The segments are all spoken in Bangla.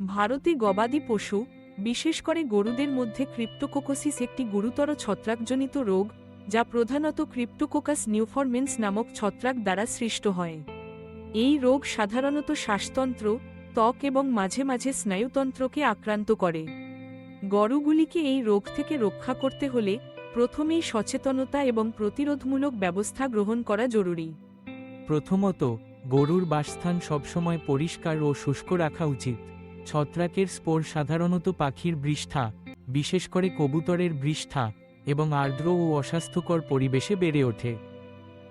ভারতে গবাদি পশু, বিশেষ করে গরুদের মধ্যে ক্রিপ্টোকোকোসিস একটি গুরুতর ছত্রাকজনিত রোগ, যা প্রধানত ক্রিপ্টোকোকাস নিউফরমেন্স নামক ছত্রাক দ্বারা সৃষ্ট হয়। এই রোগ সাধারণত শ্বাসতন্ত্র, ত্বক এবং মাঝে মাঝে স্নায়ুতন্ত্রকে আক্রান্ত করে। গরুগুলিকে এই রোগ থেকে রক্ষা করতে হলে প্রথমেই সচেতনতা এবং প্রতিরোধমূলক ব্যবস্থা গ্রহণ করা জরুরি। প্রথমত, গরুর বাসস্থান সবসময় পরিষ্কার ও শুষ্ক রাখা উচিত। ছত্রাকের স্পোর সাধারণত পাখির বৃষ্ঠা, বিশেষ করে কবুতরের বৃষ্ঠা, এবং আর্দ্র ও অস্বাস্থ্যকর পরিবেশে বেড়ে ওঠে।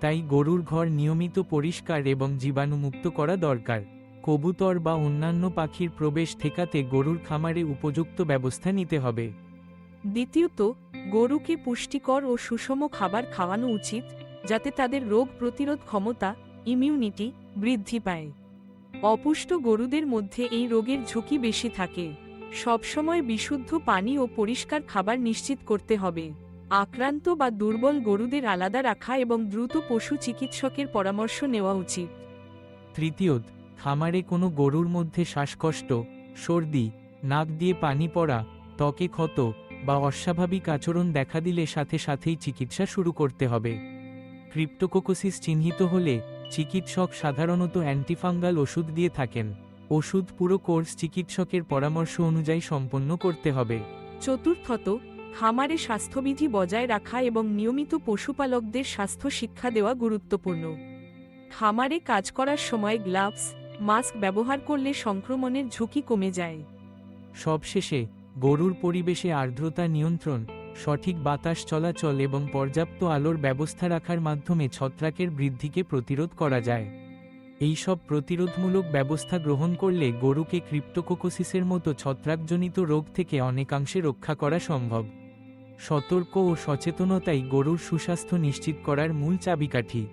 তাই গরুর ঘর নিয়মিত পরিষ্কার এবং জীবাণুমুক্ত করা দরকার। কবুতর বা অন্যান্য পাখির প্রবেশ ঠেকাতে গরুর খামারে উপযুক্ত ব্যবস্থা নিতে হবে। দ্বিতীয়ত, গরুকে পুষ্টিকর ও সুষম খাবার খাওয়ানো উচিত, যাতে তাদের রোগ প্রতিরোধ ক্ষমতা ইমিউনিটি বৃদ্ধি পায়। অপুষ্ট গরুদের মধ্যে এই রোগের ঝুঁকি বেশি থাকে। সবসময় বিশুদ্ধ পানি ও পরিষ্কার খাবার নিশ্চিত করতে হবে। আক্রান্ত বা দুর্বল গরুদের আলাদা রাখা এবং দ্রুত পশু চিকিৎসকের পরামর্শ নেওয়া উচিত। তৃতীয়ত, খামারে কোনো গরুর মধ্যে শ্বাসকষ্ট, সর্দি, নাক দিয়ে পানি পড়া, ত্বকে ক্ষত বা অস্বাভাবিক আচরণ দেখা দিলে সাথে সাথেই চিকিৎসা শুরু করতে হবে। ক্রিপ্টোকোকোসিস চিহ্নিত হলে চিকিৎসক সাধারণত অ্যান্টিফাঙ্গাল ওষুধ দিয়ে থাকেন। ওষুধ পুরো কোর্স চিকিৎসকের পরামর্শ অনুযায়ী সম্পন্ন করতে হবে। চতুর্থত খামারে স্বাস্থ্যবিধি বজায় রাখা এবং নিয়মিত পশুপালকদের স্বাস্থ্য শিক্ষা দেওয়া গুরুত্বপূর্ণ। খামারে কাজ করার সময় গ্লাভস মাস্ক ব্যবহার করলে সংক্রমণের ঝুঁকি কমে যায়। সবশেষে গরুর পরিবেশে আর্দ্রতা নিয়ন্ত্রণ। সঠিক বাতাস চলাচল এবং পর্যাপ্ত আলোর ব্যবস্থা রাখার মাধ্যমে ছত্রাকের বৃদ্ধিকে প্রতিরোধ করা যায়। এই সব প্রতিরোধমূলক ব্যবস্থা গ্রহণ করলে গরুকে ক্রিপ্টোকোকোসিসের মতো ছত্রাকজনিত রোগ থেকে অনেকাংশে রক্ষা করা সম্ভব। সতর্ক ও সচেতনতাই গরুর সুস্বাস্থ্য নিশ্চিত করার মূল চাবিকাঠি।